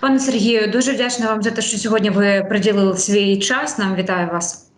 Пане Сергію, дуже вдячна вам за те, що сьогодні ви приділили свій час. Нам вітаю вас.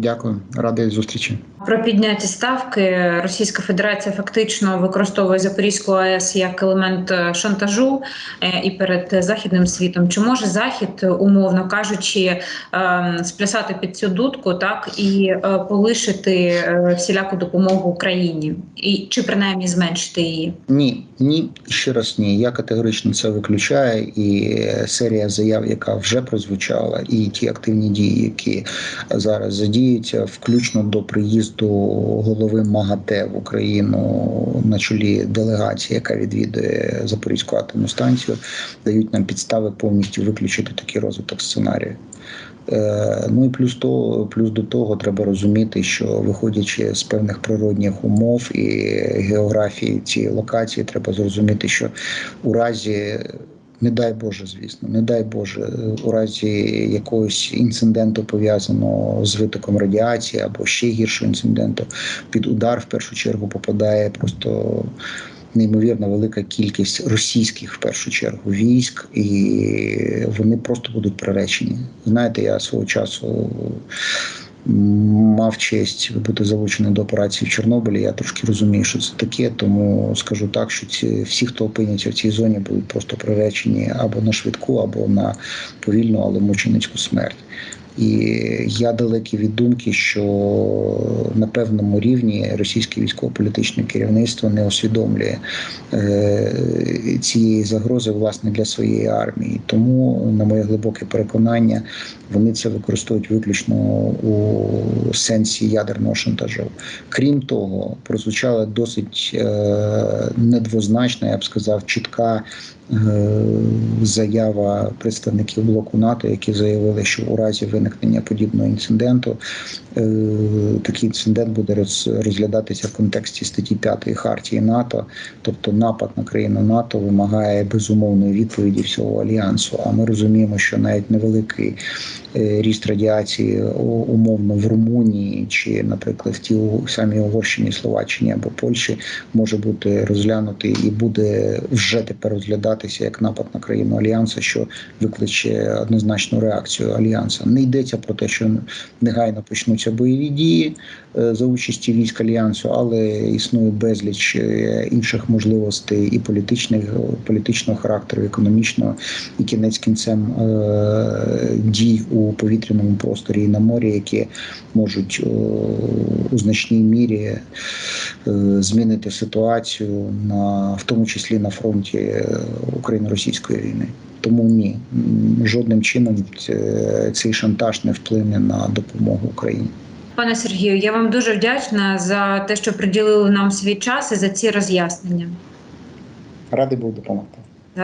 Дякую, радий зустрічі. Про підняті ставки Російська Федерація фактично використовує Запорізьку АЕС як елемент е, шантажу е, і перед західним світом. Чи може захід, умовно кажучи, ем, сплясати під цю дудку, так і е, полишити всіляку допомогу Україні, і чи принаймні зменшити її? Ні, ні, ще раз ні. Я категорично це виключаю. І серія заяв, яка вже прозвучала, і ті активні дії, які зараз задіються, включно до приїзду голови МАГАТЕ в Україну на чолі делегації, яка відвідує Запорізьку атомну станцію, дають нам підстави повністю виключити такий розвиток сценарію. Е, Ну і плюс то, плюс до того, треба розуміти, що виходячи з певних природних умов і географії цієї локації, треба зрозуміти, що у разі. Не дай Боже, звісно, не дай Боже, у разі якогось інциденту пов'язаного з витоком радіації або ще гіршого інциденту, під удар в першу чергу попадає просто неймовірно велика кількість російських в першу чергу військ, і вони просто будуть приречені. Знаєте, я свого часу. Мав честь бути залучений до операції в Чорнобилі. Я трошки розумію, що це таке. Тому скажу так, що ці всі, хто опиняться в цій зоні, будуть просто приречені або на швидку, або на повільну, але мученицьку смерть. І я далекий від думки, що на певному рівні російське військово-політичне керівництво не усвідомлює е, цієї загрози власне для своєї армії. Тому, на моє глибоке переконання, вони це використовують виключно у сенсі ядерного шантажу. Крім того, прозвучала досить е, недвозначна, я б сказав, чітка. е, Заява представників блоку НАТО, які заявили, що у разі виникнення подібного інциденту е, такий інцидент буде роз- розглядатися в контексті статті 5 Хартії НАТО, тобто напад на країну НАТО вимагає безумовної відповіді всього альянсу. А ми розуміємо, що навіть невеликий е, ріст радіації умовно в Румунії чи, наприклад, в тій у- самій Угорщині, Словаччині або Польщі може бути розглянутий і буде вже тепер розглядатися як напад на країну альянсу, що викличе однозначну реакцію альянсу. Не йдеться про те, що негайно почнуться бойові дії е, за участі військ альянсу, але існує безліч е, інших можливостей і політичних політичного характеру, економічного, і кінець кінцем е, дій у повітряному просторі і на морі, які можуть е, у значній мірі е, змінити ситуацію на в тому числі на фронті е, україно-російської війни. Тому ні, жодним чином е, цей шантаж не вплине на допомогу Україні. Пане Сергію, я вам дуже вдячна за те, що приділили нам свій час і за ці роз'яснення. Радий був допомогти.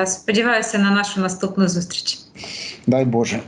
Сподіваюся на нашу наступну зустріч. Дай Боже.